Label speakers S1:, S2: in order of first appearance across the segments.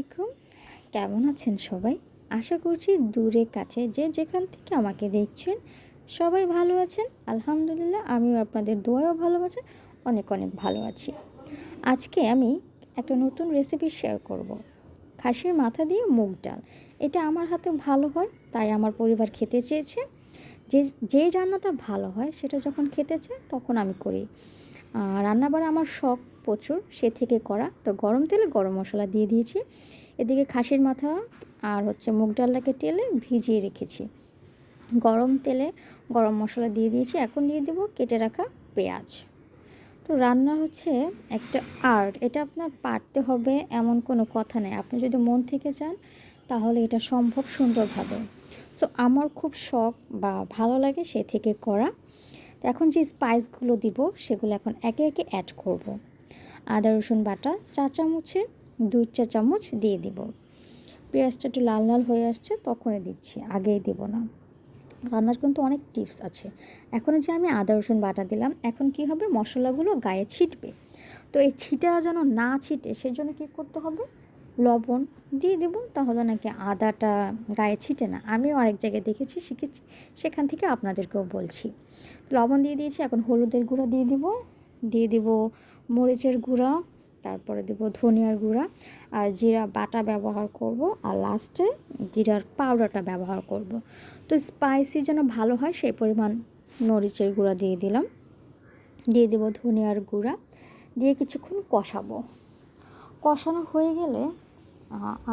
S1: আলাইকুম। কেমন আছেন সবাই? আশা করছি দূরে কাছে যে যেখান থেকে আমাকে দেখছেন, সবাই ভালো আছেন। আলহামদুলিল্লাহ, আমিও আপনাদের দোয়াও ভালো আছেন অনেক অনেক ভালো আছি। আজকে আমি একটা নতুন রেসিপি শেয়ার করব। খাসির মাথা দিয়ে মুগ ডাল। এটা আমার হাতে ভালো হয়, তাই আমার পরিবার খেতে চেয়েছে। যে, যেই রান্নাটা ভালো হয়, সেটা যখন খেতে চায়, তখন আমি করি। রান্নাবার আমার শখ প্রচুর, সে থেকে করা তো গরম তেলে গরম মশলা দিয়ে দিয়েছি। এদিকে খাসির মাথা আর হচ্ছে মুগ ডালটাকে টেলে ভিজিয়ে রেখেছি। গরম তেলে গরম মশলা দিয়ে দিয়েছি। এখন দিয়ে দেবো কেটে রাখা পেঁয়াজ। তো রান্না হচ্ছে একটা আর্ট। এটা আপনার পারতে হবে এমন কোনো কথা নেই। আপনি যদি মন থেকে চান, তাহলে এটা সম্ভব সুন্দরভাবে। সো আমার খুব শখ বা ভালো লাগে সে থেকে করা। এখন যে স্পাইসগুলো দিব, সেগুলো এখন একে একে অ্যাড করব। আদা, রসুন বাটা, চা চামচে দুই চা চামচ দিয়ে দিব। পেঁয়াজটা একটু লাল লাল হয়ে আসছে, তখনই দিচ্ছি, আগেই দিব না। রান্নার কিন্তু অনেক টিপস আছে। এখন যে আমি আদা, রসুন বাটা দিলাম, এখন কি হবে? মশলাগুলো গায়ে ছিটবে। তো এই ছিটা যেন না ছিটে, সেজন্য কী করতে হবে? লবণ দিয়ে দেবো, তাহলে নাকি আদাটা গায়ে ছিটে না। আমিও আরেক জায়গায় দেখেছি, শিখেছি, সেখান থেকে আপনাদেরকেও বলছি। লবণ দিয়ে দিয়েছি, এখন হলুদের গুঁড়া দিয়ে দিব। দিয়ে দিব মরিচের গুঁড়া, তারপরে দেব ধনিয়ার গুঁড়া আর জিরা বাটা ব্যবহার করব আর লাস্টে জিরার পাউডারটা ব্যবহার করব। তো স্পাইসি যেন ভালো হয় সেই পরিমাণ মরিচের গুঁড়া দিয়ে দিলাম। দিয়ে দেব ধনিয়ার গুঁড়া, দিয়ে কিছুক্ষণ কষাবো। কষানো হয়ে গেলে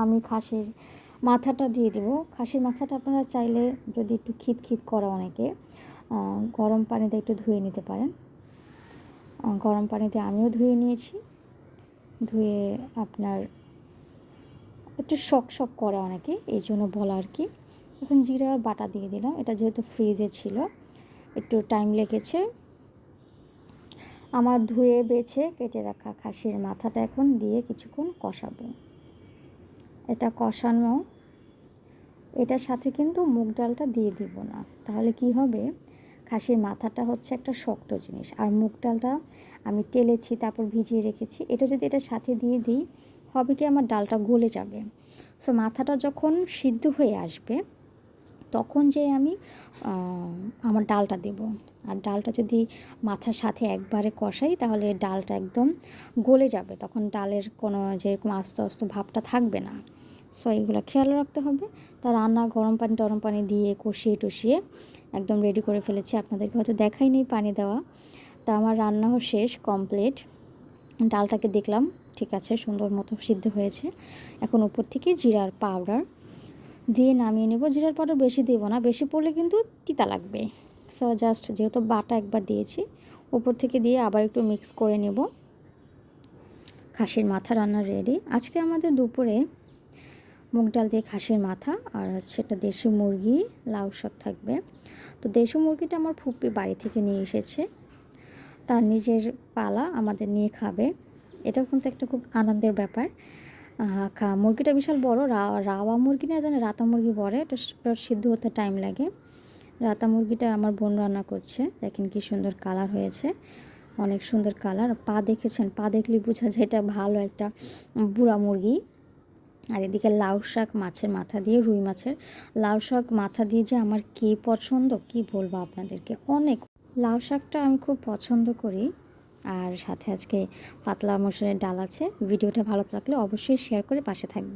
S1: আমি খাসির মাথাটা দিয়ে দেবো। খাসির মাথাটা আপনারা চাইলে যদি একটু খিট করা অনেকে গরম পানিতে একটু ধুয়ে নিতে পারেন। গরম পানিতে আমিও ধুয়ে নিয়েছি। ধুয়ে আপনার একটু শক শক করে অনেকে এই জন্য বলা আর কি। এখন জিরা বাটা দিয়ে দিলাম। এটা যেহেতু ফ্রিজে ছিল, একটু টাইম লেগেছে। আমার ধুয়ে বেছে কেটে রাখা খাসির মাথাটা এখন দিয়ে কিছুক্ষণ কষাবো। এটা কষানো, এটার সাথে কিন্তু মুগ ডালটা দিয়ে দিব না। তাহলে কি হবে? খাসির মাথাটা হচ্ছে একটা শক্ত জিনিস আর মুগ ডালটা আমি টেলেছি, তারপর ভিজিয়ে রেখেছি। এটা যদি এটা সাথে দিয়ে দিই, হবে কি আমার ডালটা গলে যাবে। সো মাথাটা যখন সিদ্ধ হয়ে আসবে, তখন যে আমি আমার ডালটা দেব। আর ডালটা যদি মাথার সাথে একবারে কষাই, তাহলে ডালটা একদম গলে যাবে। তখন ডালের কোনো যেরকম আস্তে আস্তে ভাবটা থাকবে না। সো এইগুলো খেয়াল রাখতে হবে। তা রান্না গরম পানি, টরম পানি দিয়ে কষিয়ে টষিয়ে একদম রেডি করে ফেলেছি। আপনাদেরকে হয়তো দেখাই নেই পানি দেওয়া। তা আমার রান্নাও শেষ কমপ্লিট ডালটাকে দেখলাম, ঠিক আছে, সুন্দর মতো সিদ্ধ হয়েছে। এখন উপর থেকে জিরার পাউডার দিয়ে নামিয়ে নেব। জিরার পাউডার বেশি দেবো না, বেশি পড়লে কিন্তু তিতা লাগবে। সো জাস্ট যেহেতু বাটা একবার দিয়েছি, উপর থেকে দিয়ে আবার একটু মিক্স করে নেব। খাসির মাথা রান্না রেডি আজকে আমাদের দুপুরে মুগ ডাল দিয়ে খাসির মাথা আর সেটা দেশি মুরগি, লাউ শাক থাকবে। তো দেশি মুরগিটা আমার ফুপ্পি বাড়ি থেকে নিয়ে এসেছে। তার নিজের পালা আমাদের নিয়ে খাবে। এটাও কিন্তু একটা খুব আনন্দের ব্যাপার। খা, মুরগিটা বিশাল বড়। রাওয়া মুরগি না জানে, রাতা মুরগি বলে এটা সিদ্ধ হতে টাইম লাগে। রাতা মুরগিটা আমার বোন রান্না করছে। দেখেন কি সুন্দর কালার হয়েছে। অনেক সুন্দর কালার পা দেখেছেন? পা দেখলে বোঝা যায় এটা ভালো একটা বুড়া মুরগি। আর এদিকে লাউ শাক মাছের মাথা দিয়ে, রুই মাছের। লাউ শাক মাথা দিয়ে যে আমার কী পছন্দ, কি বলব আপনাদেরকে? অনেক। লাউ শাকটা আমি খুব পছন্দ করি। আর সাথে আজকে পাতলা মসুরের ডাল আছে। ভিডিওটা ভালো লাগলে অবশ্যই শেয়ার করে পাশে থাকবে